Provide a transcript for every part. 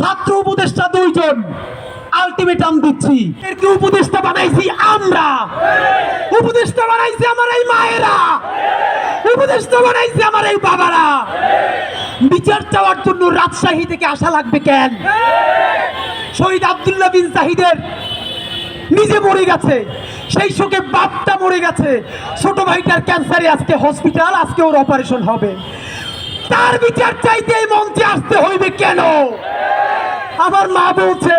ছাত্র উপদেষ্টা দুইজন। আলটিমেটাম দিচ্ছি। এর কি উপদেষ্টা বানাইছি আমরা। উপদেষ্টা বানাইছি আমার এই মায়েরা। উপদেষ্টা বানাইছি আমার এই বাবারা। বিচার চাওয়ার জন্য রাজশাহী থেকে আসা লাগবে কেন? শহীদ আবদুল্লাহ বিন জাহিদের নিজে মরে গেছে। সেই শোকে বাপটা মরে গেছে। ছোট ভাইটার ক্যান্সারে আজকে হসপিটাল আজকে ওর অপারেশন হবে। তার বিচার চাইতে এই মঞ্চে আসতে হইবে কেন? আমার মা বলছে,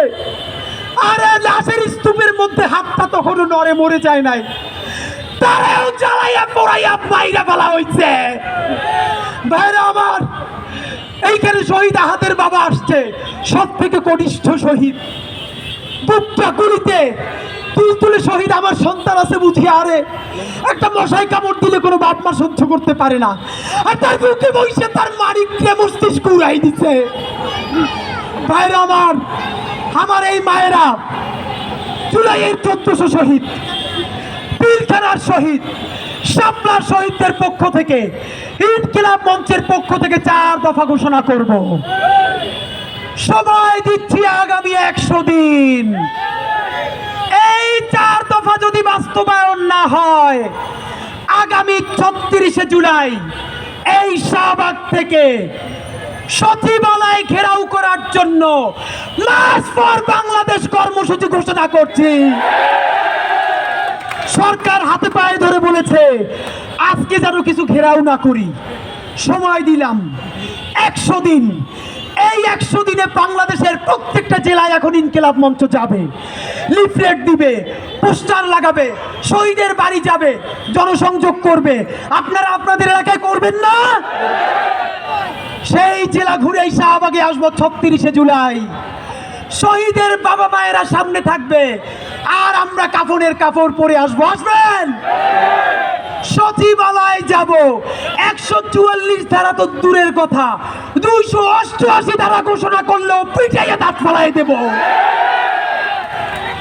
আরে লাশের স্তূপের মধ্যে হাতটা তখনও নড়ে মরে যায় নাই। তারাও জ্বালাইয়া পড়াইয়া বাইরা ফেলা হইছে। ভাইরা আমার, এইখানে শহীদ আহাদের বাবা আসছে সব থেকে কনিষ্ঠ শহীদ। বুকটা গুলিতে তুল তুলে শহীদ আমার সন্তান আছে বুঝি, আরে একটা মশাই কামড় দিলে কোনো বাপ মা সহ্য করতে পারে না। আর তার বুকে বসে তার মারিককে মস্তিষ্ক উড়াই দিছে। ভাইরা আমার আমার এই মায়েরা জুলাইয়ের চোদ্দশো শহীদ, পিলখানার শহীদ, শাপলার শহীদদের পক্ষ থেকে, ইনকিলাব মঞ্চের পক্ষ থেকে চার দফা ঘোষণা করব। সময় দিচ্ছি আগামী একশো দিন। এই চার দফা যদি বাস্তবায়ন না হয়, আগামী ছত্রিশে জুলাই এই শাহবাগ থেকে সচিবালয় ঘেরাও করার জন্য মাস ফর বাংলাদেশ কর্মসূচি ঘোষণা করছি। সরকার হাতে পায়ে ধরে বলেছে, আজকে যেন কিছু ঘেরাও না করি। সময় দিলাম। একশো দিন। এই একশো দিনে বাংলাদেশের প্রত্যেকটা জেলায় এখন ইনকেলাব মঞ্চ যাবে। লিফলেট দিবে, পোস্টার লাগাবে, শহীদের বাড়ি যাবে, জনসংযোগ করবে। আপনারা আপনাদের এলাকায় করবেন না? সেই জেলা ঘুরে শাহবাগে আসব ছত্রিশে জুলাই। শহীদের বাবা মায়েরা সামনে থাকবে। আর আমরা কাফনের কাপড় পরে আসব। আসবেন? সচিবালয় যাব। একশো চুয়াল্লিশ ধারা তো দূরের কথা। দুইশো অষ্টআশি ধারা ঘোষণা করলেও পিটাইয়া দাঁত ফলাই দেবো।